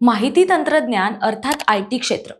माहिती तंत्रज्ञान अर्थात आय टी क्षेत्र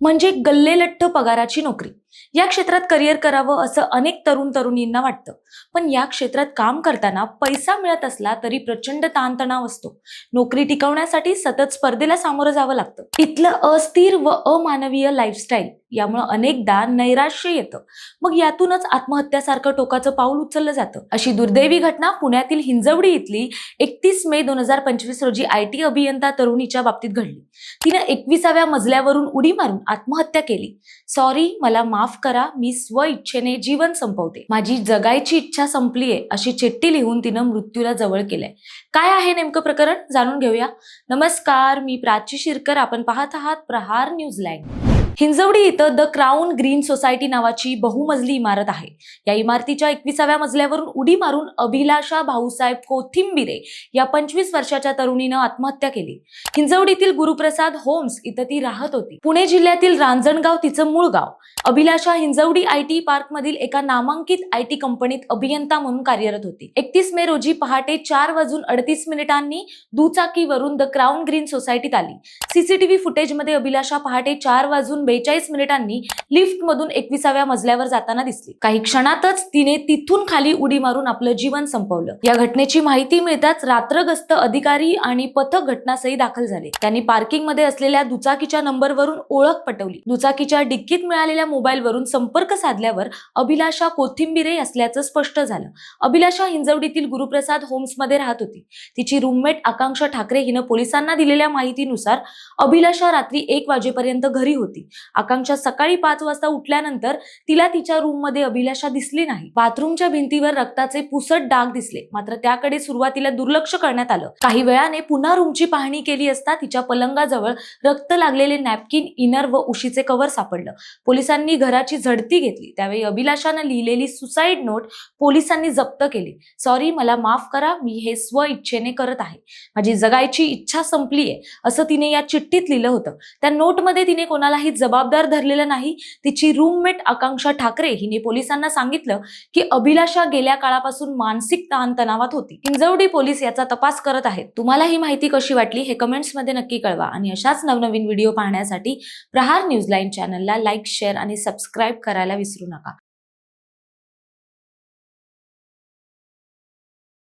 म्हणजे गल्लेलठ्ठ पगाराची नोकरी. या क्षेत्रात करिअर करावं असं अनेक तरुण तरुणींना वाटतं. पण या क्षेत्रात काम करताना पैसा मिळत असला तरी प्रचंड ताणतणाव असतो. नोकरी टिकवण्यासाठी सतत स्पर्धेला सामोरं जावं लागतं. इथलं अस्थिर व अमानवीय लाईफस्टाईल यामुळं अनेकदा नैराश्य येतं. मग यातूनच आत्महत्यासारखं टोकाचं पाऊल उचललं जातं. अशी दुर्दैवी घटना पुण्यातील हिंजवडी इथली एकतीस मे दोन हजार पंचवीस रोजी आय टी अभियंता तरुणीच्या बाबतीत घडली. तिनं एकविसाव्या मजल्यावरून उडी मारून आत्महत्या केली. सॉरी मला माफ करा मी स्व इच्छेने जीवन संपवते. माझी जगायची इच्छा संपलीये अशी चिठ्ठी लिहून तिनं मृत्यूला जवळ केलंय. काय आहे नेमकं प्रकरण? जाणून घेऊया. नमस्कार मी प्राची शिरकर आपण पाहत आहात प्रहार न्यूझीलँड हिंजवडी इथं द क्राऊन ग्रीन सोसायटी नावाची बहुमजली इमारत आहे. या इमारतीच्या एकविसाव्या मजल्यावरून उडी मारून अभिलाषा भाऊसाहेब कोथिंबिरे या पंचवीस वर्षाच्या तरुणीनं आत्महत्या केली. हिंजवडीतील गुरुप्रसाद होम्स इथं ती राहत होती. पुणे जिल्ह्यातील रांजणगाव तिचं मूळ गाव. Abhilasha Hinjewadi I T park मधील एका नामांकित आय टी कंपनीत अभियंता म्हणून कार्यरत होती. एकतीस मे रोजी पहाटे चार वाजून अडतीस मिनिटांनी दुचाकीवरून द क्राऊन ग्रीन सोसायटीत आली. सीसीटीव्ही फुटेजमध्ये अभिलाषा पहाटे चार वाजून बेचाळीस मिनिटांनी लिफ्ट मधून एकविसाव्या मजल्यावर जाताना दिसली. काही क्षणातच तिने तिथून खाली उडी मारून आपलं जीवन संपवलं. या घटनेची माहिती मिळताच रात्रगस्त अधिकारी आणि पथक घटनास्थळी दाखल झाले. त्यांनी पार्किंगमध्ये असलेल्या दुचाकीच्या नंबरवरून ओळख पटवली. दुचाकीच्या डिक्कीत मिळालेल्या मोबाईलवरून संपर्क साधल्यावर अभिलाषा कोथिंबिरे असल्याचं स्पष्ट झालं. अभिलाषा हिंजवडीतील गुरुप्रसाद होम्समध्ये राहत होती. तिची रूममेट आकांक्षा ठाकरे हिनं पोलिसांना दिलेल्या माहितीनुसार अभिलाषा रात्री एक वाजेपर्यंत घरी होती. आकांक्षा सकाळी पाच वाजता उठल्यानंतर तिला तिच्या रूममध्ये अभिलाषा दिसली नाही. बाथरूमच्या भिंतीवर रक्ताचे पुसट डाग दिसले. मात्र त्याकडे सुरुवातीला दुर्लक्ष करण्यात आलं. काही वेळाने पुन्हा रूमची पाहणी केली असता तिच्या पलंगाजवळ रक्त लागलेले नॅपकिन इनर व उशीचे कव्हर सापडलं. पोलिसांनी घराची झडती घेतली. त्यावेळी अभिलाषानं लिहिलेली सुसाईड नोट पोलिसांनी जप्त केली. सॉरी मला माफ करा. मी हे स्व इच्छेने करत आहे. माझी जगायची इच्छा संपलीये असं तिने या चिठ्ठीत लिहिलं होतं. त्या नोटमध्ये तिने कोणालाही जबाबदार धरलेलं नाही तिची रूममेट आकांक्षा ठाकरे हिने पोलिसांना सांगितलं की अभिलाषा गेल्या काळापासून मानसिक ताणतणावात होती. हिंजवडी पोलीस याचा तपास करत आहेत. तुम्हाला ही माहिती कशी वाटली हे कमेंट्समध्ये नक्की कळवा आणि अशाच नवनवीन व्हिडिओ पाहण्यासाठी प्रहार न्यूज लाईन चॅनलला लाईक शेअर आणि सबस्क्राईब करायला विसरू नका.